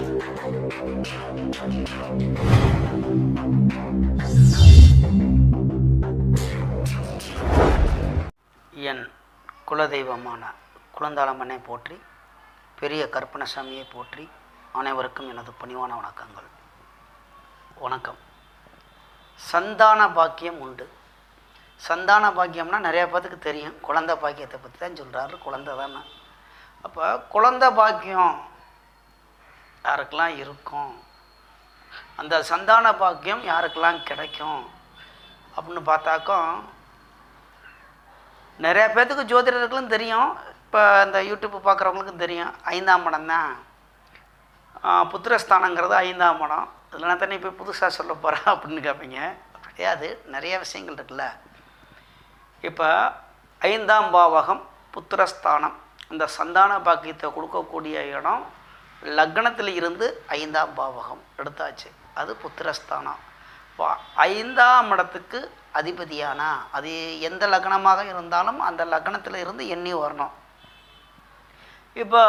என் குலதெய்வமான குழந்தாளம்மனை போற்றி பெரிய கற்பனசாமியை போற்றி அனைவருக்கும் எனது பணிவான வணக்கங்கள். வணக்கம். சந்தான பாக்கியம் உண்டு. சந்தான பாக்கியம்னா நிறையா பேத்துக்கு தெரியும். குழந்தை பாக்கியத்தை பற்றி தான் சொல்கிறாரு குழந்தை தானே. அப்போ குழந்தை பாக்கியம் யாருக்கெல்லாம் இருக்கும்? அந்த சந்தான பாக்கியம் யாருக்கெல்லாம் கிடைக்கும்? அப்படின்னு பார்த்தாக்கோ நிறைய பேர்த்துக்கு ஜோதிடர்களும் தெரியும். இப்போ இந்த யூடியூப் பார்க்குறவங்களுக்கும் தெரியும். ஐந்தாம் படம் தான். புத்திரஸ்தானங்கிறது ஐந்தாம் படம் இதில் நான் தண்ணி போய் புதுசாக சொல்ல போகிறேன் அப்படின்னு கேட்பீங்க கிடையாது நிறைய விஷயங்கள் இருக்குல்ல. இப்போ ஐந்தாம் பாவகம் புத்திரஸ்தானம். இந்த சந்தான பாக்கியத்தை கொடுக்கக்கூடிய இடம் லக்னத்தில் இருந்து ஐந்தாம் பாவகம் எடுத்தாச்சு. அது புத்திரஸ்தானம். இப்போ ஐந்தாம் இடத்துக்கு அதிபதியானா? அது எந்த லக்னமாக இருந்தாலும் அந்த லக்னத்தில் இருந்து எண்ணி வரணும். இப்போ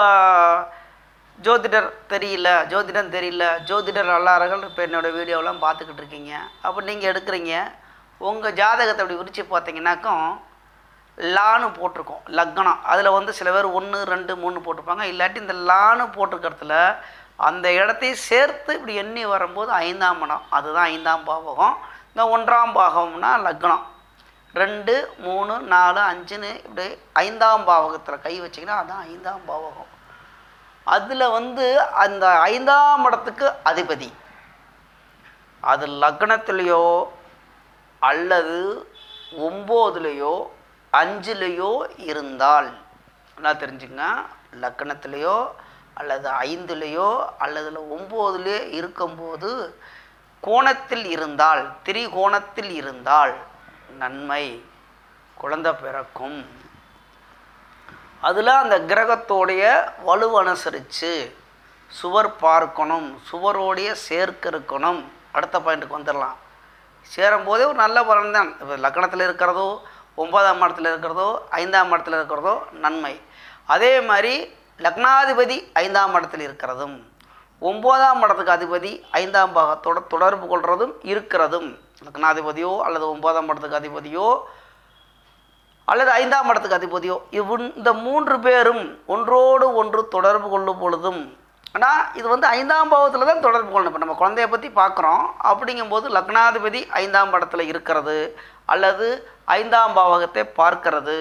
ஜோதிடர் தெரியல ஜோதிடம் தெரியல ஜோதிடர் நல்லார்கள் இப்போ என்னோடய வீடியோலாம் பார்த்துக்கிட்டு இருக்கீங்க. அப்போ நீங்கள் எடுக்கிறீங்க. உங்கள் ஜாதகத்தை அப்படி விரித்து பார்த்தீங்கன்னாக்கும் லான்னு போட்டிருக்கோம் லக்னம். அதில் வந்து சில பேர் ஒன்று ரெண்டு மூணு போட்டிருப்பாங்க. இல்லாட்டி இந்த லான்னு போட்டிருக்கிறதுல அந்த இடத்தையும் சேர்த்து இப்படி எண்ணி வரும்போது ஐந்தாம் இடம் அதுதான் ஐந்தாம் பாவகம். இந்த ஒன்றாம் பாகம்னா லக்னம். ரெண்டு மூணு நாலு அஞ்சுன்னு இப்படி ஐந்தாம் பாவகத்தில் கை வச்சிங்கன்னா அதுதான் ஐந்தாம் பாவகம். அதில் வந்து அந்த ஐந்தாம் இடத்துக்கு அதிபதி. அது லக்னத்துலேயோ அல்லது ஒம்போதுலேயோ அஞ்சுலேயோ இருந்தால் நல்லா தெரிஞ்சுங்க லக்கணத்துலேயோ அல்லது ஐந்துலேயோ அல்லது ஒம்போதுலேயோ இருக்கும்போது கோணத்தில் இருந்தால் திரிகோணத்தில் இருந்தால் நன்மை குழந்தை பிறக்கும். அதில் அந்த கிரகத்தோடைய வலு அனுசரித்து சுவர் பார்க்கணும் சுவரோடைய சேர்க்க இருக்கணும். அடுத்த பாயிண்ட்டுக்கு வந்துடலாம். சேரும்போதே ஒரு நல்ல பலன் தான் இப்போ லக்கணத்தில் இருக்கிறதோ ஒன்பதாம் இடத்துல இருக்கிறதோ ஐந்தாம் இடத்துல இருக்கிறதோ நன்மை. அதே மாதிரி லக்னாதிபதி ஐந்தாம் இடத்தில் இருக்கிறதும் ஒம்போதாம் இடத்துக்கு அதிபதி ஐந்தாம் பாகத்தோட தொடர்பு கொள்வதும் இருக்கிறதும் லக்னாதிபதியோ அல்லது ஒன்பதாம் இடத்துக்கு அதிபதியோ அல்லது ஐந்தாம் இடத்துக்கு அதிபதியோ இவ் இந்த மூன்று பேரும் ஒன்றோடு ஒன்று தொடர்பு கொள்ளும் பொழுதும் ஆனால் இது வந்து ஐந்தாம் பாவத்தில் தான் தொடர்பு கொள்ளணும். இப்போ நம்ம குழந்தைய பற்றி பார்க்குறோம் அப்படிங்கும்போது லக்னாதிபதி ஐந்தாம் படத்தில் இருக்கிறது அல்லது ஐந்தாம் பாவகத்தை பார்க்கிறது.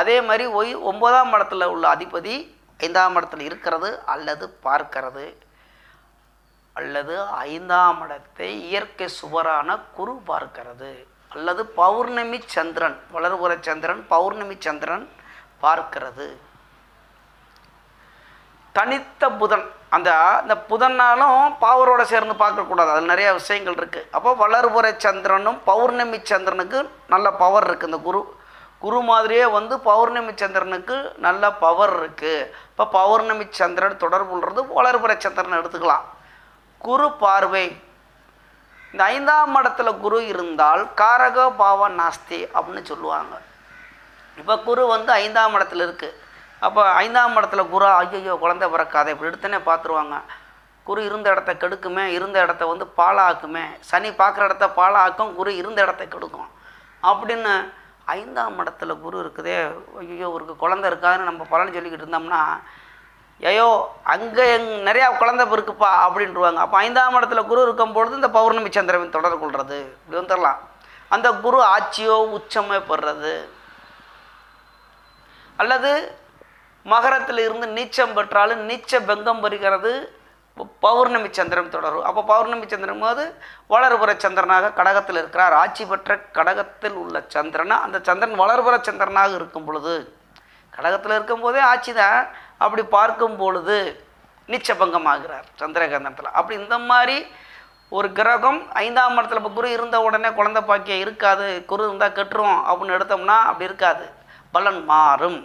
அதே மாதிரி ஒய் ஒன்பதாம் படத்தில் உள்ள அதிபதி ஐந்தாம் இடத்துல இருக்கிறது அல்லது பார்க்கிறது. அல்லது ஐந்தாம் இடத்தை இயற்கை சுவரான குரு பார்க்கிறது. அல்லது பௌர்ணமி சந்திரன் வளர்புற சந்திரன் பௌர்ணமி சந்திரன் பார்க்கிறது. தனித்த புதன். அந்த இந்த புதன்னாலும் பாவரோடு சேர்ந்து பார்க்கக்கூடாது. அதில் நிறைய விஷயங்கள் இருக்குது அப்போ வளர்புற சந்திரனும் பௌர்ணமி சந்திரனுக்கு நல்ல பவர் இருக்குது இந்த குரு குரு மாதிரியே வந்து பௌர்ணமி சந்திரனுக்கு நல்ல பவர் இருக்குது இப்போ பௌர்ணமி சந்திரன் தொடர்புன்றது வளர்புற சந்திரன் எடுத்துக்கலாம். குரு பார்வை. இந்த ஐந்தாம் மடத்தில் குரு இருந்தால் காரக பாவ நாஸ்தி அப்படின்னு சொல்லுவாங்க. இப்போ குரு வந்து ஐந்தாம் இடத்துல இருக்குது அப்போ ஐந்தாம் இடத்துல குரு ஐயோ குழந்தை பிறக்காத இப்படி எடுத்தனே பார்த்துருவாங்க குரு இருந்த இடத்த கெடுக்குமே இருந்த இடத்த வந்து பாலாக்குமே சனி பார்க்குற இடத்த பாலாக்கும் குரு இருந்த இடத்த கெடுக்கும். அப்படின்னு ஐந்தாம் இடத்துல குரு இருக்குதே ஐயோ ஒரு குழந்தை இருக்காதுன்னு நம்ம பலன் சொல்லிக்கிட்டு இருந்தோம்னா ஐயோ அங்கே எங் நிறையா குழந்தை இருக்குப்பா அப்படின்ட்டுருவாங்க அப்போ ஐந்தாம் இடத்துல குரு இருக்கும் பொழுது இந்த பௌர்ணமி சந்திரன் தொடர்பு கொள்வது இப்படி வந்துடலாம் அந்த குரு ஆட்சியோ உச்சமே பெறுறது. அல்லது மகரத்தில் இருந்து நீச்சம் பெற்றாலும் நீச்ச பெங்கம் பெறுகிறது. பௌர்ணமி சந்திரன் தொடரும். அப்போ பௌர்ணமி சந்திரன் போது வளர்புற சந்திரனாக கடகத்தில் இருக்கிறார். ஆட்சி பெற்ற கடகத்தில் உள்ள சந்திரனா அந்த சந்திரன் வளர்புற சந்திரனாக இருக்கும் பொழுது கடகத்தில் இருக்கும் போதே ஆட்சி தான் அப்படி பார்க்கும் பொழுது நிச்சபங்கம் ஆகிறார் சந்திரகந்தத்தில் அப்படி இந்த மாதிரி ஒரு கிரகம் ஐந்தாம் இடத்துல இப்போ குரு இருந்த உடனே குழந்தை பாக்கியம் இருக்காது. குரு இருந்தால் கெட்டுரும் அப்படின்னு எடுத்தோம்னா அப்படி இருக்காது. பலன் மாறும்.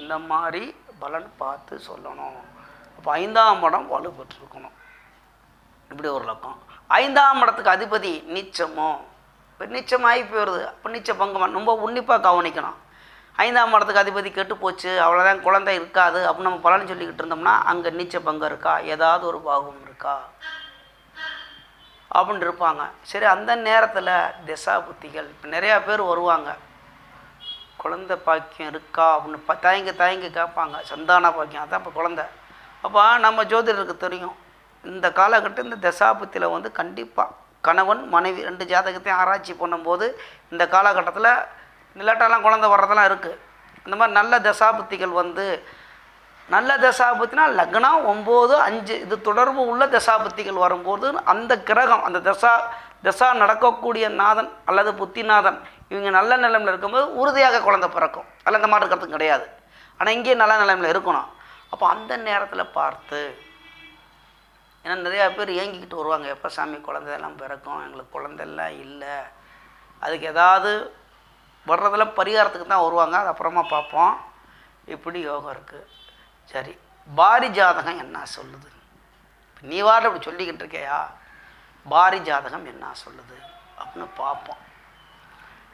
இந்த மாதிரி பலன் பார்த்து சொல்லணும். அப்போ ஐந்தாம் இடம் வலுப்பெற்றிருக்கணும். இப்படி ஒரு லக்கம். ஐந்தாம் இடத்துக்கு அதிபதி நீச்சமோ இப்போ நீச்சமாகி போயிடுது. அப்போ நீச்ச பங்கம் ரொம்ப உன்னிப்பாக கவனிக்கணும். ஐந்தாம் இடத்துக்கு அதிபதி கெட்டு போச்சு அவ்வளோதான் குழந்தை இருக்காது அப்படின்னு நம்ம பலன் சொல்லிக்கிட்டு இருந்தோம்னா அங்கே நீச்ச பங்கம் இருக்கா? ஏதாவது ஒரு பாகம் இருக்கா? அப்படின்னு இருப்பாங்க. சரி அந்த நேரத்தில் திசா புத்திகள். இப்போ நிறையா பேர் வருவாங்க. குழந்த பாக்கியம் இருக்கா அப்படின்னு ப தயங்க தயங்க கேட்பாங்க. சந்தான பாக்கியம் அதான் இப்போ குழந்தை. அப்போ நம்ம ஜோதிடருக்கு தெரியும். இந்த காலகட்டம் இந்த தசாபத்தில் வந்து கண்டிப்பாக கணவன் மனைவி ரெண்டு ஜாதகத்தையும் ஆராய்ச்சி பண்ணும்போது இந்த காலகட்டத்தில் நிலட்டெல்லாம் குழந்த வர்றதெல்லாம் இருக்குது இந்த மாதிரி நல்ல தசாபுத்திகள் வந்து நல்ல தசாபத்தினா லக்னம் ஒம்பது அஞ்சு இது தொடர்பு உள்ள தசாபத்திகள் வரும்போது அந்த கிரகம் அந்த தசா தசா நடக்கக்கூடிய நாதன் அல்லது புத்திநாதன் இவங்க நல்ல நிலைமையில் இருக்கும்போது உறுதியாக குழந்தை பிறக்கும். அதில் இந்த மாதிரி இருக்கிறது கிடையாது. ஆனால் இங்கேயே நல்ல நிலைமையில் இருக்கணும். அப்போ அந்த நேரத்தில் பார்த்து ஏன்னா நிறையா பேர் ஏங்கிக்கிட்டு வருவாங்க. எப்போ சாமி குழந்தையெல்லாம் பிறக்கும்? எங்களுக்கு குழந்தையெல்லாம் இல்லை. அதுக்கு ஏதாவது வர்றதெல்லாம் பரிகாரத்துக்கு தான் வருவாங்க. அது அப்புறமா பார்ப்போம். இப்படி யோகம் இருக்குது சரி. பாரி ஜாதகம் என்ன சொல்லுது? நீ வாட இப்படி சொல்லிக்கிட்டு இருக்கியா? பாரி ஜாதகம் என்ன சொல்லுது? அப்படின்னு பார்ப்போம்.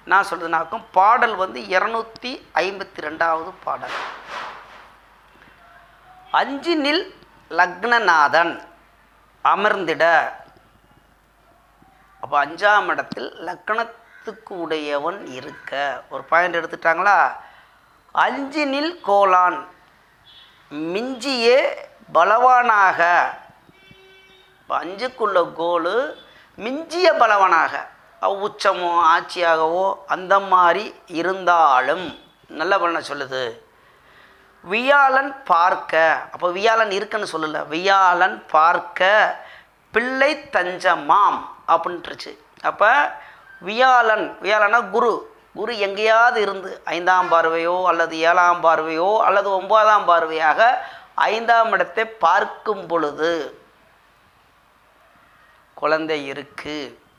நான் சொல்கிறதுனாக்கும் பாடல் வந்து இரநூத்தி ஐம்பத்தி ரெண்டாவது பாடல். அஞ்சு நில் லக்னநாதன் அமர்ந்திட. அப்போ அஞ்சாம் இடத்தில் லக்கணத்துக்கு உடையவன் இருக்க. ஒரு பாயிண்ட் எடுத்துட்டாங்களா? அஞ்சு நில் கோலான் மிஞ்சியே பலவானாக. இப்போ அஞ்சுக்குள்ள கோலு மிஞ்சிய பலவனாக. உச்சமோ ஆட்சியாகவோ அந்த மாதிரி இருந்தாலும் நல்ல பண்ண சொல்லுது. வியாழன் பார்க்க அப்போ வியாழன் இருக்குன்னு சொல்லலை. வியாழன் பார்க்க பிள்ளை தஞ்சமாம் அப்படின்ட்டுருச்சு அப்போ வியாழன் வியாழனா குரு. குரு எங்கேயாவது இருந்து ஐந்தாம் பார்வையோ அல்லது ஏழாம் பார்வையோ அல்லது ஒன்பதாம் பார்வையாக ஐந்தாம் இடத்தை பார்க்கும் பொழுது குழந்தை இருக்குது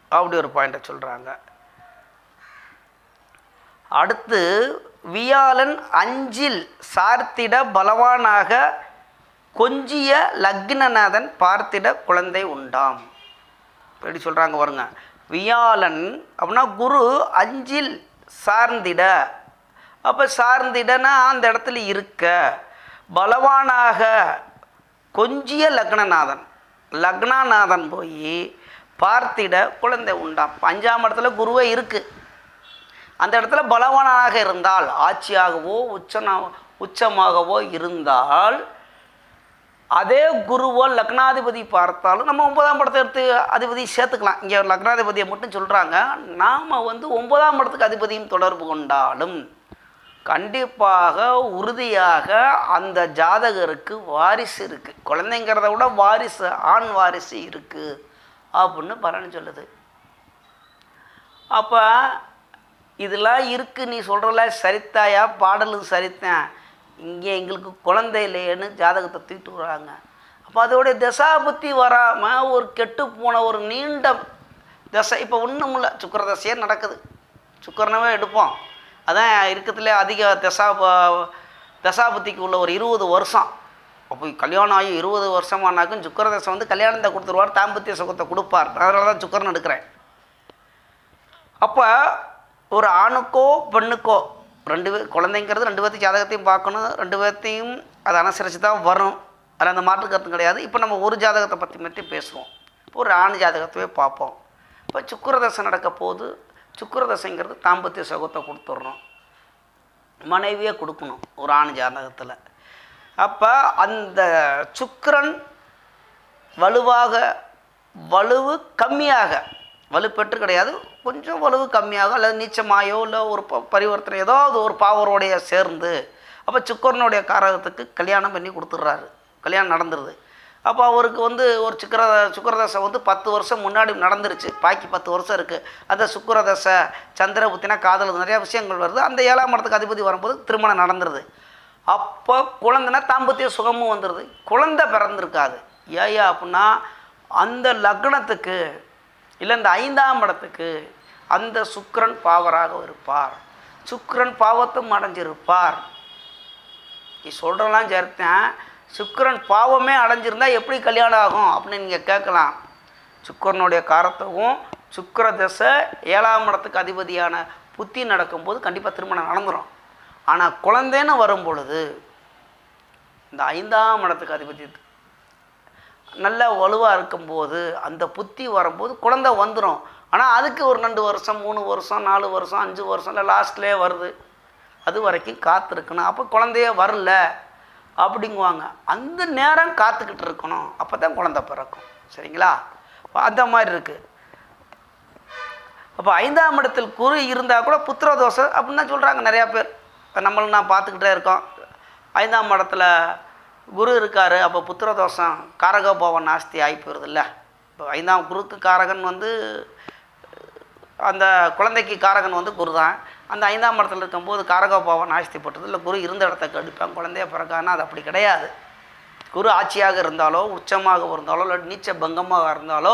அப்படி ஒரு பாயிண்ட்டை சொல்கிறாங்க அடுத்து வியாழன் அஞ்சில் சார்த்திட பலவானாக கொஞ்சிய லக்னநாதன் பார்த்திட குழந்தை உண்டாம். எப்படி சொல்கிறாங்க பாருங்க. வியாழன் அப்படின்னா குரு அஞ்சில் சார்ந்திட. அப்போ சார்ந்திடனா அந்த இடத்துல இருக்க. பலவானாக கொஞ்சிய லக்னநாதன். லக்னநாதன் போய் பார்த்திட குழந்தை உண்டாம் அஞ்சாம் இடத்துல குருவே இருக்குது அந்த இடத்துல பலவானாக இருந்தால் ஆட்சியாகவோ உச்சனா உச்சமாகவோ இருந்தால் அதே குருவோ லக்னாதிபதி பார்த்தாலும் நம்ம ஒன்பதாம் படத்தை எடுத்து அதிபதி சேர்த்துக்கலாம். இங்கே லக்னாதிபதியை மட்டும் சொல்கிறாங்க நாம் வந்து ஒன்பதாம் படத்துக்கு அதிபதியும் தொடர்பு கொண்டாலும் கண்டிப்பாக உறுதியாக அந்த ஜாதகருக்கு வாரிசு இருக்குது குழந்தைங்கிறத விட வாரிசு ஆண் வாரிசு இருக்குது அப்படின்னு பலன் சொல்லுது. அப்போ இதெல்லாம் இருக்குது நீ சொல்கிறல சரித்தாயா? பாடலும் சரித்தேன். இங்கே எங்களுக்கு குழந்தை இல்லையேன்னு ஜாதகத்தை தூக்கிட்டு வராங்க. அப்போ அதோடைய தசாபுத்தி வராமல் ஒரு கெட்டு போன ஒரு நீண்ட தசை இப்போ ஒன்றும் இல்லை சுக்கர தசையே நடக்குது. சுக்கரனவே எடுப்போம். அதான் இருக்கிறதுலே அதிக தசா தசாபுத்திக்கு உள்ள ஒரு இருபது வருஷம். அப்போ கல்யாணம் ஆகி இருபது வருஷமானாக்கும் சுக்கர வந்து கல்யாணத்தை கொடுத்துருவார் தாம்பத்திய சுகத்தை கொடுப்பார். அதனால தான் சுக்கரன் எடுக்கிறேன். அப்போ ஒரு ஆணுக்கோ பெண்ணுக்கோ ரெண்டு பேர் குழந்தைங்கிறது ரெண்டு பேர்த்தையும் ஜாதகத்தையும் பார்க்கணும். ரெண்டு பேர்த்தையும் அதை அனுசரித்து தான் வரும் அதில் அந்த மாற்று கருத்து கிடையாது. இப்போ நம்ம ஒரு ஜாதகத்தை பற்றி மட்டும் பேசுவோம். இப்போ ஒரு ஆண் ஜாதகத்தையே பார்ப்போம். இப்போ சுக்கரதசை நடக்க போது சுக்கரதசைங்கிறது தாம்பத்திய சுகத்தை கொடுத்துட்றோம் மனைவியே கொடுக்கணும் ஒரு ஆண் ஜாதகத்தில். அப்போ அந்த சுக்கரன் வலுவாக வலுவு கம்மியாக வலுப்பெற்று கிடையாது. கொஞ்சம் வலுவு கம்மியாக அல்லது நீச்சமாயோ இல்லை ஒரு ப- பரிவர்த்தனை ஏதாவது ஒரு பாவரோடைய சேர்ந்து அப்போ சுக்கரனுடைய காரகத்துக்கு கல்யாணம் பண்ணி கொடுத்துட்றாரு. கல்யாணம் நடந்துருது. அப்போ அவருக்கு வந்து ஒரு சுக்கர சுக்கரதசை வந்து பத்து வருஷம் முன்னாடி நடந்துருச்சு. பாக்கி பத்து வருஷம் இருக்குது அந்த சுக்கரதசை சந்திர புத்தினா காதல் நிறையா விஷயங்கள் வருது. அந்த ஏழாம் இடத்துக்கு அதிபதி வரும்போது திருமணம் நடந்துருது. அப்போ குழந்தைனா தாம்பத்திய சுகமும் வந்துடுது குழந்தை பிறந்திருக்காது. ஏயா அப்படின்னா அந்த லக்னத்துக்கு இல்லை இந்த ஐந்தாம் இடத்துக்கு அந்த சுக்கரன் பாவராக இருப்பார். சுக்கிரன் பாவத்தும் அடைஞ்சிருப்பார். நீ சொல்கிறலாம் சேர்த்தேன் சுக்கரன் பாவமே அடைஞ்சிருந்தா எப்படி கல்யாணம் ஆகும் அப்படின்னு நீங்கள் கேட்கலாம். சுக்கரனுடைய காரத்தவும் சுக்கர தசை ஏழாம் இடத்துக்கு அதிபதியான புத்தி நடக்கும்போது கண்டிப்பாக திருமணம் நடந்துடும் ஆனால் குழந்தைன்னு வரும் பொழுது இந்த ஐந்தாம் இடத்துக்கு அதிபதி நல்ல வலுவாக இருக்கும்போது அந்த புத்தி வரும்போது குழந்தை வந்துடும் ஆனால் அதுக்கு ஒரு ரெண்டு வருஷம் மூணு வருஷம் நாலு வருஷம் அஞ்சு வருஷம் இல்லை லாஸ்ட்லேயே வருது. அது வரைக்கும் காத்திருக்கணும். அப்போ குழந்தையே வரல அப்படிங்குவாங்க. அந்த நேரம் காத்துக்கிட்டு இருக்கணும். அப்போ தான் குழந்தை பிறக்கும். சரிங்களா? அந்த மாதிரி இருக்குது அப்போ ஐந்தாம் இடத்தில் குரு இருந்தால் கூட புத்திர தோஷம் அப்படின்னு தான் சொல்கிறாங்க நிறையா பேர். நம்மளும் நான் பார்த்துக்கிட்டே இருக்கோம். ஐந்தாம் இடத்துல குரு இருக்கார் அப்போ புத்திர தோஷம் காரக போவன் நாஸ்தி ஆகி போயிருதுல்ல. இப்போ ஐந்தாம் குருக்கு காரகன் வந்து அந்த குழந்தைக்கு காரகன் வந்து குரு தான். அந்த ஐந்தாம் இடத்துல இருக்கும்போது காரக போவன் நாஸ்தி போட்டது. இல்லை குரு இருந்த இடத்த கெடுப்பேன் குழந்தைய பிறக்கானா அது அப்படி கிடையாது. குரு ஆட்சியாக இருந்தாலோ உச்சமாக இருந்தாலோ இல்லை நீச்ச பங்கமாக இருந்தாலோ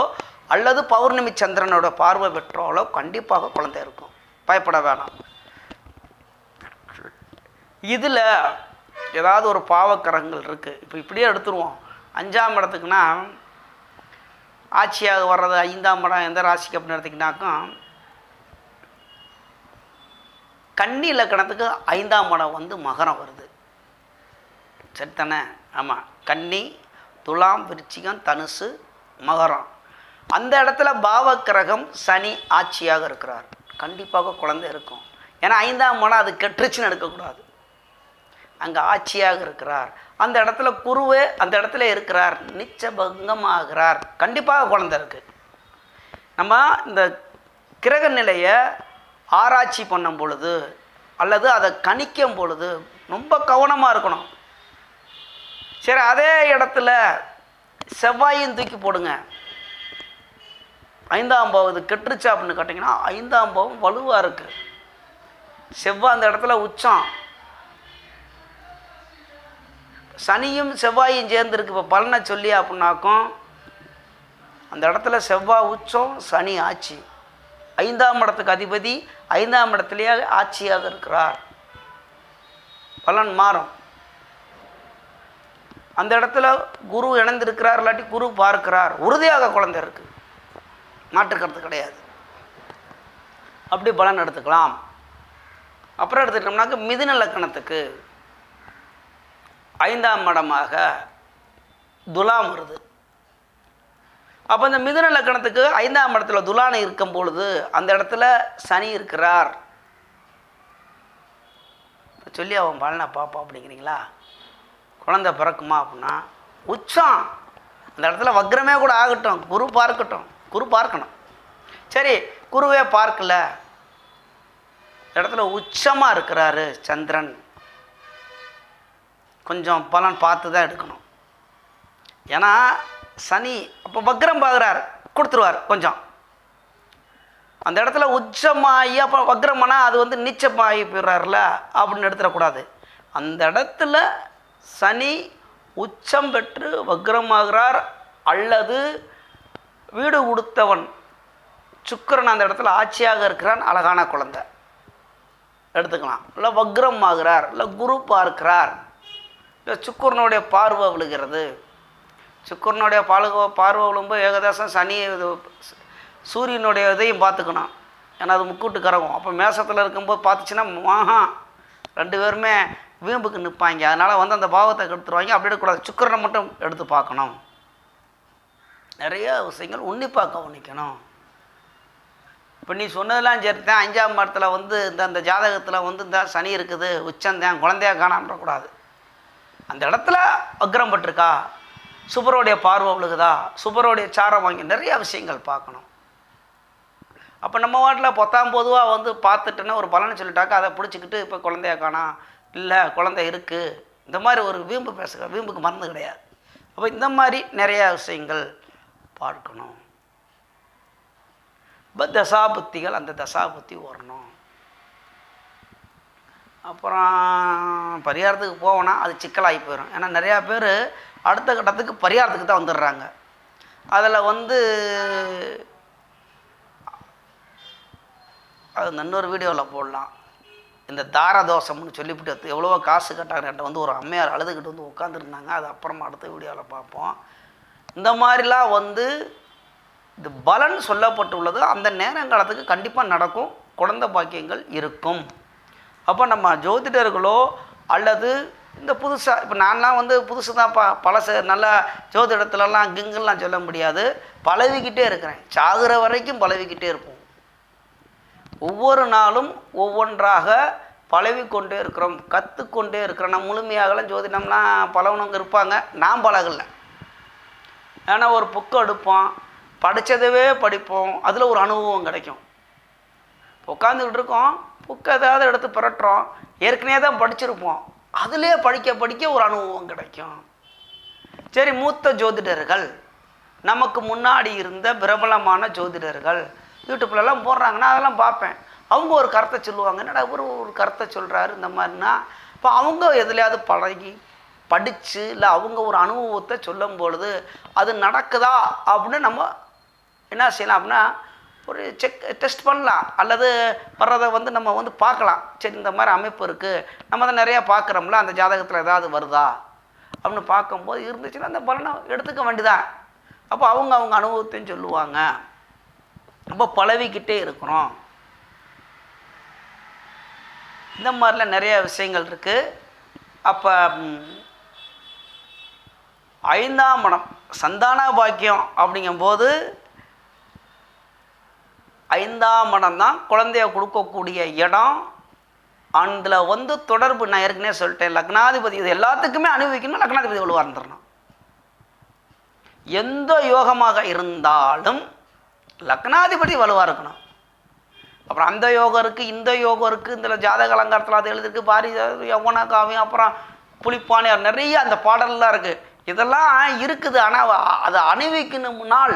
அல்லது பௌர்ணமி சந்திரனோட பார்வை பெற்றாலோ கண்டிப்பாக குழந்தை இருக்கும். பயப்பட வேணாம். இதில் ஏதாவது ஒரு பாவக்கரங்கள் இருக்குது இப்போ இப்படியே எடுத்துருவோம். அஞ்சாம் இடத்துக்குன்னா ஆட்சியாக வர்றது ஐந்தாம் இடம் எந்த ராசிக்கு அப்படின்னு எடுத்திங்கனாக்கும் கன்னி இலக்கணத்துக்கு ஐந்தாம் இடம் வந்து மகரம் வருது. சரித்தானே ஆமாம் கன்னி துலாம் விருச்சிகம் தனுசு மகரம். அந்த இடத்துல பாவக்கிரகம் சனி ஆட்சியாக இருக்கிறார். கண்டிப்பாக குழந்தை இருக்கும். ஏன்னா ஐந்தாம் மனம் அது கெட்டுருச்சுன்னு எடுக்கக்கூடாது. அங்கே ஆட்சியாக இருக்கிறார். அந்த இடத்துல குருவே அந்த இடத்துல இருக்கிறார். நிச்சபங்கமாகிறார். கண்டிப்பாக குழந்தை இருக்குது நம்ம இந்த கிரக நிலையை ஆராய்ச்சி பண்ணும் பொழுது அல்லது அதை கணிக்கும் பொழுது ரொம்ப கவனமாக இருக்கணும். சரி அதே இடத்துல செவ்வாயும் தூக்கி போடுங்க. ஐந்தாம் பாவம் இது கெட்டுருச்சா அப்படின்னு கேட்டிங்கன்னா ஐந்தாம் பாவம் வலுவாக இருக்குது செவ்வாய் அந்த இடத்துல உச்சம். சனியும் செவ்வாயும் சேர்ந்துருக்கு. இப்போ பலனை சொல்லி அப்படின்னாக்கும் அந்த இடத்துல செவ்வாய் உச்சம் சனி ஆட்சி. ஐந்தாம் இடத்துக்கு அதிபதி ஐந்தாம் இடத்துலையே ஆட்சியாக இருக்கிறார். பலன் மாறும். அந்த இடத்துல குரு இணைந்திருக்கிறார் இல்லாட்டி குரு பார்க்கிறார். உறுதியாக குழந்தை இருக்கு. மாற்றுக்கிறது கிடையாது. அப்படி பலன் எடுத்துக்கலாம். அப்புறம் எடுத்துக்கிட்டோம்னாக்க மிதுன லக்கணத்துக்கு. ஐந்தாம் மடமாக துலாம் வருது. அப்போ இந்த மிதுன லக்கணத்துக்கு ஐந்தாம் இடத்துல துலானை இருக்கும் பொழுது அந்த இடத்துல சனி இருக்கிறார். சொல்லி அவன் பலனை பார்ப்போம் அப்படிங்கிறீங்களா? குழந்தை பிறக்குமா அப்படின்னா உச்சம். அந்த இடத்துல வக்ரமே கூட ஆகட்டும் குரு பார்க்கட்டும் குரு பார்க்கணும். சரி குருவே பார்க்கல. இந்த இடத்துல உச்சமாக இருக்கிறாரு சந்திரன். கொஞ்சம் பலன் பார்த்து தான் எடுக்கணும். ஏன்னா சனி அப்போ வக்ரம் பார்க்குறார். கொடுத்துருவார் கொஞ்சம். அந்த இடத்துல உச்சமாகி அப்போ வக்ரமானா அது வந்து நீச்சமாகி போயிடுறாருல அப்படின்னு எடுத்துடக்கூடாது. அந்த இடத்துல சனி உச்சம் பெற்று வக்ரமாகிறார் அல்லது வீடு கொடுத்தவன் சுக்கிரன் அந்த இடத்துல ஆட்சியாக இருக்கிறான் அழகான குழந்தை. எடுத்துக்கலாம். இல்லை வக்ரம் ஆகிறார் இல்லை குரு பார்க்கிறார். இந்த சுக்கரனுடைய பார்வை விழுகிறது. சுக்கரனுடைய பாலுக பார்வை விழும்போது ஏகதேசம் சனி சூரியனுடைய இதையும் பார்த்துக்கணும். ஏன்னா அது முக்கூட்டு கரகம். அப்போ மேசத்தில் இருக்கும்போது பார்த்துச்சுன்னா மகா ரெண்டு பேருமே வீம்புக்கு நிற்பாங்க. அதனால் வந்து அந்த பாவத்தை கெடுத்துருவாங்க. அப்படி எடுக்கக்கூடாது. சுக்கரனை மட்டும் எடுத்து பார்க்கணும். நிறைய விஷயங்கள் உன்னிப்பாக கவனிக்கணும். இப்போ நீ சொன்னதெல்லாம் சரிதான். அஞ்சாம் மரத்தில் வந்து இந்த அந்த ஜாதகத்தில் வந்து இந்த சனி இருக்குது. உச்சந்தேன் குழந்தையா காணாமக்கூடாது அந்த இடத்துல வக்ரம் பட்டிருக்கா? சுபரோடைய பார்வை விழுகுதா? சுபரோடைய சாரம் வாங்கி நிறைய விஷயங்கள் பார்க்கணும். அப்போ நம்ம வாட்டில் பொத்தாம் பொதுவாக வந்து பார்த்துட்டுன்னா ஒரு பலனை சொல்லிட்டாக்கா அதை பிடிச்சிக்கிட்டு இப்போ குழந்தைய காணா. இல்லை குழந்தை இருக்குது இந்த மாதிரி ஒரு வீம்பு பேசுகிற வீம்புக்கு மருந்து கிடையாது. அப்போ இந்த மாதிரி நிறையா விஷயங்கள் பார்க்கணும். இப்போ தசாபுத்திகள் அந்த தசாபுத்தி வரணும் அப்புறம் பரிகாரத்துக்கு போவோன்னா அது சிக்கலாகி போயிடும். ஏன்னா நிறையா பேர் அடுத்த கட்டத்துக்கு பரிகாரத்துக்கு தான் வந்துடுறாங்க. அதில் வந்து அது இன்னொரு வீடியோவில் போடலாம். இந்த தாரதோஷம்னு சொல்லிவிட்டு எவ்வளோ காசு கட்டாங்க என்கிட்ட வந்து ஒரு அம்மையார் அழுதுகிட்டு வந்து உட்காந்துருந்தாங்க அது அப்புறமா அடுத்த வீடியோவில் பார்ப்போம். இந்த மாதிரிலாம் வந்து இது பலன் சொல்லப்பட்டுள்ளது. அந்த நேரங்காலத்துக்கு கண்டிப்பாக நடக்கும். குழந்தை பாக்கியங்கள் இருக்கும். அப்போ நம்ம ஜோதிடர்களோ அல்லது இந்த புதுசாக இப்போ நான்லாம் வந்து புதுசு தான் ப பழசு நல்லா ஜோதிடத்துலலாம் கிங்குலாம் சொல்ல முடியாது. பழவிக்கிட்டே இருக்கிறேன். சாகுற வரைக்கும் பழவிக்கிட்டே இருப்போம். ஒவ்வொரு நாளும் ஒவ்வொன்றாக பழவிக்கொண்டே இருக்கிறோம். கற்றுக்கொண்டே இருக்கிறோம். நான் முழுமையாகலாம் ஜோதிடம்லாம் பழகணுங்க இருப்பாங்க. நான் பழகலை. ஏன்னா ஒரு புக்கு எடுப்போம். படித்ததவே படிப்போம். அதில் ஒரு அனுபவம் கிடைக்கும். உட்காந்துக்கிட்டு இருக்கோம். புக்கை ஏதாவது எடுத்து புரட்டுறோம். ஏற்கனவே தான் படிச்சிருப்போம். அதிலே படிக்க படிக்க ஒரு அனுபவம் கிடைக்கும். சரி மூத்த ஜோதிடர்கள். நமக்கு முன்னாடி இருந்த பிரபலமான ஜோதிடர்கள். யூடியூப்லலாம் போடுறாங்கன்னா அதெல்லாம் பார்ப்பேன். அவங்க ஒரு கருத்தை சொல்லுவாங்க. என்னடா ஒரு கருத்தை சொல்கிறாரு இந்த மாதிரினா இப்போ அவங்க எதுலையாவது பழகி படித்து இல்லை அவங்க ஒரு அனுபவத்தை சொல்லும் பொழுது அது நடக்குதா அப்படின்னு நம்ம என்ன செய்யலாம் அப்படின்னா ஒரு செக் டெஸ்ட் பண்ணலாம். அல்லது வர்றதை வந்து நம்ம வந்து பார்க்கலாம். சரி இந்த மாதிரி அமைப்பு இருக்குது நம்ம தான் நிறையா பார்க்குறோம்ல அந்த ஜாதகத்தில் ஏதாவது வருதா? அப்படின்னு பார்க்கும்போது இருந்துச்சுன்னா அந்த பலனை எடுத்துக்க வேண்டியதான் அப்போ அவங்க அவங்க அனுபவத்தையும் சொல்லுவாங்க. ரொம்ப பழவிக்கிட்டே இருக்கிறோம். இந்த மாதிரிலாம் நிறைய விஷயங்கள் இருக்குது அப்போ ஐந்தாம் மனம் சந்தான பாக்கியம் அப்படிங்கும்போது ஐந்தாம் இடம் தான் குழந்தைய கொடுக்கக்கூடிய இடம். அதில் வந்து தொடர்பு நான் ஏற்கனவே சொல்லிட்டேன் லக்னாதிபதி இது எல்லாத்துக்குமே அனுபவிக்கணும் லக்னாதிபதி வலுவாக இருந்துடணும் எந்த யோகமாக இருந்தாலும் லக்னாதிபதி வலுவாக இருக்கணும். அப்புறம் அந்த யோகம் இருக்குது இந்த யோகம் இருக்குது இந்த ஜாதக அலங்காரத்தில் அது எழுதிருக்கு பாரி யவன காவியம் அப்புறம் புளிப்பானியார் நிறைய அந்த பாடல்லாம் இருக்குது இதெல்லாம் இருக்குது ஆனால் அதை அணிவிக்கணும்னால்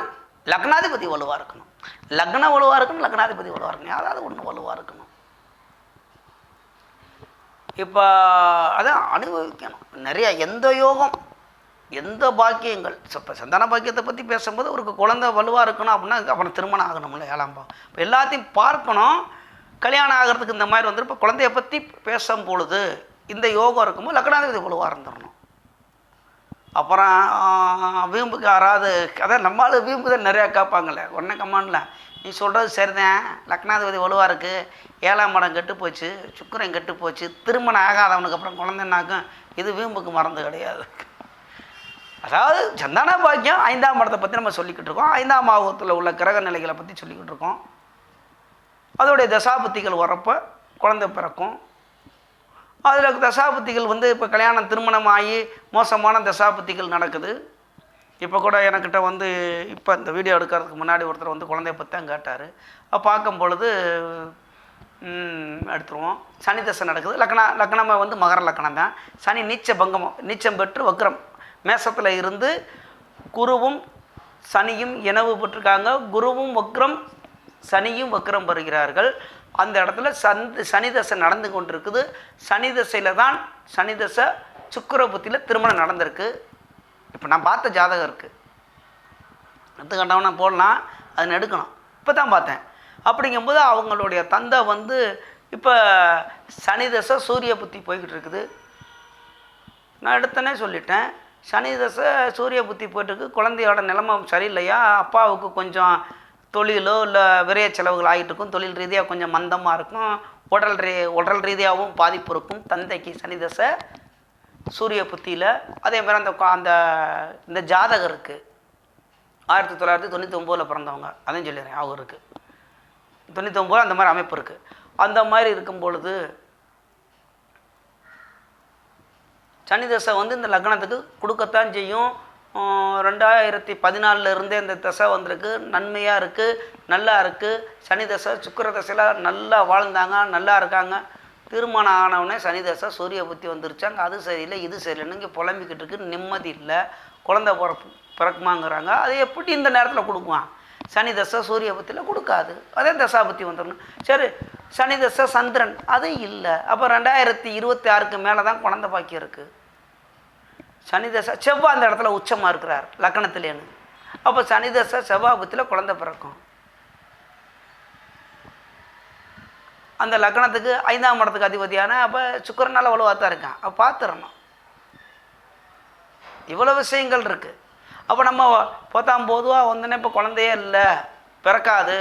லக்னாதிபதி வலுவாக இருக்கணும். லக்ன வலுவாக இருக்கணும் லக்னாதிபதி வலுவாக இருக்கணும். அதாவது ஒன்று வலுவாக இருக்கணும். இப்போ அதான் அனுபவிக்கணும். நிறைய எந்த யோகம் எந்த பாக்கியங்கள் இப்போ சந்தான பாக்கியத்தை பற்றி பேசும்போது ஒரு குழந்தை வலுவாக இருக்கணும் அப்படின்னா அப்புறம் திருமணம் ஆகணும்ல ஏழாம் இப்போ எல்லாத்தையும் பார்க்கணும். கல்யாணம் ஆகிறதுக்கு இந்த மாதிரி வந்து இப்போ குழந்தைய பற்றி பேசும் பொழுது இந்த யோகம் இருக்கும்போது லக்னாதிபதி வலுவாக இருந்துடணும் அப்புறம் வீம்புக்கு யாராவது அதான் நம்மளால் வீம்பு தான் நிறையா கேட்பாங்கல்ல. ஒன்றும் கம்மான்ல. நீ சொல்கிறது சரிதான். லக்னாதிபதி வலுவாக இருக்குது ஏழாம் மடம் கெட்டு போச்சு. சுக்கரன் கெட்டு போச்சு. திருமணம் ஆகாதவனுக்கு அப்புறம் குழந்தைனாக்கும் இது வீம்புக்கு மறந்து கிடையாது. அதாவது சந்தான பாக்கியம் ஐந்தாம் படத்தை பற்றி நம்ம சொல்லிக்கிட்டு இருக்கோம். ஐந்தாம் பாகத்தில் உள்ள கிரக நிலைகளை பற்றி சொல்லிக்கிட்டு இருக்கோம். அதோடைய தசாபத்திகள் வரப்போ குழந்தை பிறக்கும். அதில் தசாபுத்திகள் வந்து இப்போ கல்யாணம் திருமணம் ஆகி மோசமான தசாபுத்திகள் நடக்குது. இப்போ கூட எனக்கிட்ட வந்து இப்போ இந்த வீடியோ எடுக்கிறதுக்கு முன்னாடி ஒருத்தர் வந்து குழந்தைய பற்றி தான் கேட்டார். பார்க்கும் பொழுது எடுத்துருவோம். சனி தசை நடக்குது. லக்னா லக்னமாக வந்து மகர லக்னம் தான். சனி நீச்ச பங்கம் நீச்சம் பெற்று வக்ரம். மேசத்தில் இருந்து குருவும் சனியும் இனவு பெற்றிருக்காங்க. குருவும் வக்ரம் சனியும் வக்ரம் பெறுகிறார்கள் அந்த இடத்துல சந்த் சனி தசை நடந்து கொண்டிருக்குது. சனி தசையில் தான் சனி தசை புத்தியில் திருமணம் நடந்திருக்கு. இப்போ நான் பார்த்த ஜாதகம் இருக்குது எடுத்துக்கிட்டவனா போடலாம் அதை எடுக்கணும். இப்போ தான் பார்த்தேன். அப்படிங்கும்போது அவங்களுடைய தந்தை வந்து இப்போ சனி தசை சூரிய புத்தி போய்கிட்டு இருக்குது. நான் எடுத்தனே சொல்லிட்டேன். சனி தசை சூரிய புத்தி போயிட்டுருக்கு குழந்தையோட நிலைமை சரியில்லையா? அப்பாவுக்கு கொஞ்சம் தொழிலோ இல்லை விரைய செலவுகள் ஆகிட்டு இருக்கும் தொழில் ரீதியாக கொஞ்சம் மந்தமாக இருக்கும். உடல் ரீ உடல் ரீதியாகவும் பாதிப்பு இருக்கும். தந்தைக்கு சனி தசை சூரிய புத்தியில். அதே மாதிரி அந்த அந்த இந்த ஜாதகம் இருக்குது ஆயிரத்தி தொள்ளாயிரத்தி தொண்ணூற்றி ஒம்போதில் பிறந்தவங்க. அதையும் சொல்லிடுறேன். அவங்க இருக்குது தொண்ணூற்றி ஒம்பது அந்த மாதிரி அமைப்பு இருக்குது அந்த மாதிரி இருக்கும் பொழுது சனி தசை வந்து இந்த லக்னத்துக்கு கொடுக்கத்தான் செய்யும். ரெண்டாயிரத்தி பதினாலிருந்தே இந்த தசை வந்திருக்கு. நன்மையாக இருக்குது நல்லா இருக்குது சனி தசை சுக்கர தசையில் நல்லா வாழ்ந்தாங்க நல்லா இருக்காங்க. திருமணம் ஆனவுடனே சனி தசை சூரிய புத்தி வந்துருச்சாங்க அது சரியில்லை இது சரியில்லைன்னு இங்கே புலம்பிக்கிட்டு இருக்கு நிம்மதி இல்லை. குழந்த பிறப்பு பிறக்குமாங்கிறாங்க. அது எப்படி இந்த நேரத்தில் கொடுக்குவான்? சனி தசை சூரிய புத்தியில் கொடுக்காது. அதே தசா புத்தி வந்துடணும். சரி சனி தசை சந்திரன் அது இல்லை. அப்போ ரெண்டாயிரத்தி இருபத்தி ஆறுக்கு மேலே தான் குழந்த பாக்கியம் இருக்குது சனி தசை செவ்வாய் அந்த இடத்துல உச்சமாக இருக்கிறார் லக்கணத்துலேன்னு அப்போ சனி தசை செவ்வாய் குழந்த பிறக்கும். அந்த லக்கணத்துக்கு ஐந்தாம் இடத்துக்கு அதிபதியான அப்போ சுக்கரனால் அவ்வளோவா தான் இருக்கான். அப்போ பார்த்துடணும் இவ்வளோ விஷயங்கள் இருக்குது அப்போ நம்ம போத்தாம் பொதுவாக வந்தோன்னே இப்போ குழந்தையே இல்லை பிறக்காது.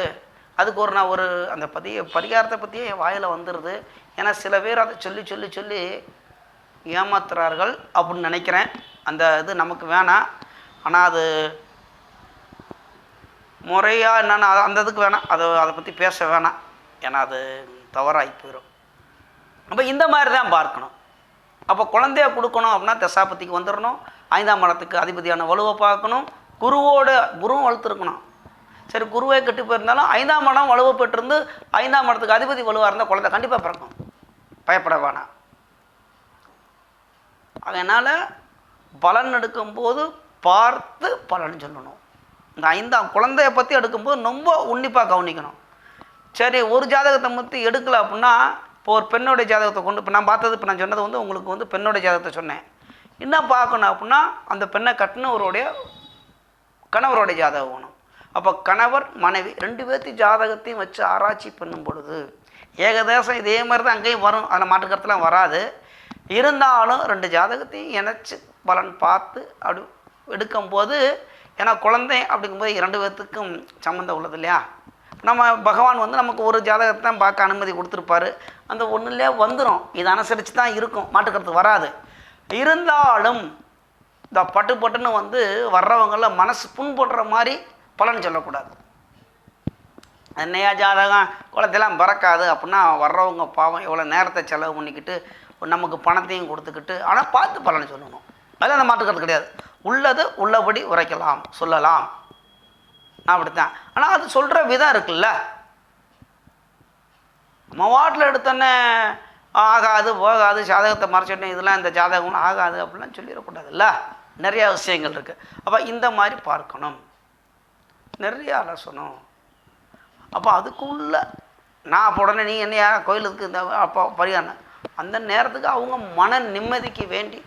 அதுக்கு ஒரு நான் ஒரு அந்த பதி பரிகாரத்தை பற்றியே என் வாயில் வந்துடுது ஏன்னா சில பேர் அதை சொல்லி சொல்லி சொல்லி ஏமாத்துறார்கள் அப்படின்னு நினைக்கிறேன். அந்த இது நமக்கு வேணாம். ஆனால் அது முறையாக என்னென்ன அந்த இதுக்கு வேணாம். அதை அதை பற்றி பேச வேணாம். ஏன்னா அது தவறாகி போயிடும் அப்போ இந்த மாதிரி தான் பார்க்கணும். அப்போ குழந்தைய கொடுக்கணும் அப்படின்னா தசாபதிக்கு வந்துடணும். ஐந்தாம் மடத்துக்கு அதிபதியான வலுவை பார்க்கணும். குருவோட குருவும் வளர்த்துருக்கணும். சரி குருவே கெட்டு போயிருந்தாலும் ஐந்தாம் மடம் வலுவை பெற்றிருந்து ஐந்தாம் மடத்துக்கு அதிபதி வலுவாக இருந்தால் குழந்தை கண்டிப்பாக பிறக்கும். பயப்பட வேணாம். அதனால் பலன் எடுக்கும்போது பார்த்து பலன் சொல்லணும். இந்த ஐந்தாம் குழந்தைய பற்றி எடுக்கும்போது ரொம்ப உன்னிப்பாக கவனிக்கணும். சரி ஒரு ஜாதகத்தை பற்றி எடுக்கல அப்படின்னா இப்போ ஒரு பெண்ணுடைய ஜாதகத்தை கொண்டு இப்போ நான் பார்த்தது இப்போ நான் சொன்னது வந்து உங்களுக்கு வந்து பெண்ணுடைய ஜாதகத்தை சொன்னேன். என்ன பார்க்கணும் அப்படின்னா அந்த பெண்ணை கட்டினவருடைய கணவருடைய ஜாதகம் வேணும். அப்போ கணவர் மனைவி ரெண்டு பேர்த்தி ஜாதகத்தையும் வச்சு ஆராய்ச்சி பண்ணும் பொழுது ஏகதேசம் இதே மாதிரி தான் அங்கேயும் வரும். அதில் மாற்றுக்கருத்துலாம் வராது. இருந்தாலும் ரெண்டு ஜாதகத்தையும் இணைச்சி பலன் பார்த்து அப்படி எடுக்கும்போது ஏன்னா குழந்தை அப்படிங்கும்போது இரண்டு பேர்த்துக்கும் சம்மந்தம் உள்ளது இல்லையா? நம்ம பகவான் வந்து நமக்கு ஒரு ஜாதகத்தை தான் பார்க்க அனுமதி கொடுத்துருப்பாரு. அந்த ஒன்றுலே வந்துடும் இதை அனுசரித்து தான் இருக்கும். மாட்டுக்கருத்து வராது. இருந்தாலும் இந்த பட்டு பட்டுன்னு வந்து வர்றவங்கள மனசு புண்படுற மாதிரி பலன் சொல்லக்கூடாது. என்னையா ஜாதகம்? குளத்தெல்லாம் பறக்காது. அப்படின்னா வர்றவங்க பாவம் எவ்வளோ நேரத்தை செலவு பண்ணிக்கிட்டு நமக்கு பணத்தையும் கொடுத்துக்கிட்டு ஆனால் பார்த்து பலனை சொல்லணும். அதில் அந்த மாற்றுக்கிறது கிடையாது. உள்ளது உள்ளபடி உரைக்கலாம் சொல்லலாம். நான் அப்படித்தான். ஆனால் அது சொல்கிற விதம் இருக்குல்ல. நம்ம வாட்டில் எடுத்தோன்னே ஆகாது போகாது ஜாதகத்தை மறைச்சிட்டேன் இதெல்லாம் இந்த ஜாதகம் ஆகாது அப்படிலாம் சொல்லிடக்கூடாதுல்ல. நிறையா விஷயங்கள் இருக்குது அப்போ இந்த மாதிரி பார்க்கணும். நிறைய ஆலோசனம் அப்போ அதுக்குள்ள நான் அப்போ உடனே நீ என்னையா கோயிலுக்கு இந்த அப்போ பரிகாரம் அந்த நேரத்துக்கு அவங்க மன நிம்மதிக்கு வேண்டி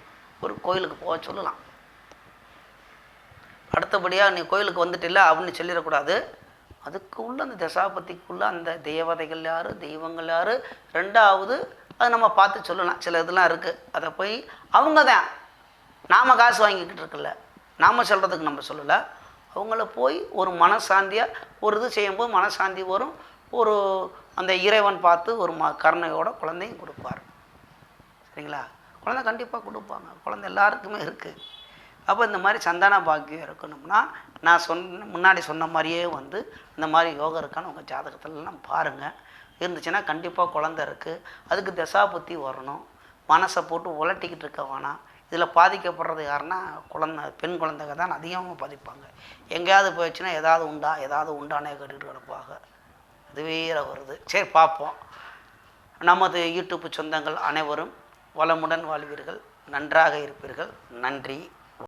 ஒரு கோயிலுக்கு போக சொல்லலாம். அடுத்தபடியாக நீ கோயிலுக்கு வந்துட்டில்ல அப்படின்னு சொல்லிடக்கூடாது. அதுக்கு உள்ள அந்த தசாபதிக்குள்ள அந்த தேவதைகள் யார் தெய்வங்கள் யார் ரெண்டாவது அது நம்ம பார்த்து சொல்லலாம். சில இதெல்லாம் இருக்குது அதை போய் அவங்க தான். நாம் காசு வாங்கிக்கிட்டு இருக்குல்ல நாம் சொல்கிறதுக்கு நம்ம சொல்லலை. அவங்கள போய் ஒரு மனசாந்தியாக ஒரு இது செய்யும்போது மனசாந்தி வரும். ஒரு அந்த இறைவன் பார்த்து ஒரு ம கருணையோட குழந்தையும் கொடுப்பார். சரிங்களா குழந்தை கண்டிப்பாக கொடுப்பாங்க. குழந்தை எல்லாருக்குமே இருக்குது அப்போ இந்த மாதிரி சந்தான பாக்கியம் இருக்கணும்னா நான் சொன்ன முன்னாடி சொன்ன மாதிரியே வந்து இந்த மாதிரி யோகம் இருக்கான்னு உங்கள் ஜாதகத்துலலாம் பாருங்கள் இருந்துச்சுன்னா கண்டிப்பாக குழந்தை இருக்குது அதுக்கு தசாபுத்தி வரணும். மனசை போட்டு உலட்டிக்கிட்டு இருக்க வேணாம். இதில் பாதிக்கப்படுறது யாருன்னா குழந்தை பெண் குழந்தைங்க தான் அதிகமாக பாதிப்பாங்க. எங்கேயாவது போயிடுச்சுன்னா ஏதாவது உண்டா ஏதாவது உண்டானே கேட்டுக்கிட்டு கிடப்பாங்க. அது வேற வருது. சரி பார்ப்போம். நமது யூடியூப் சொந்தங்கள் அனைவரும் வளமுடன் வாழ்வீர்கள் நன்றாக இருப்பீர்கள். நன்றி.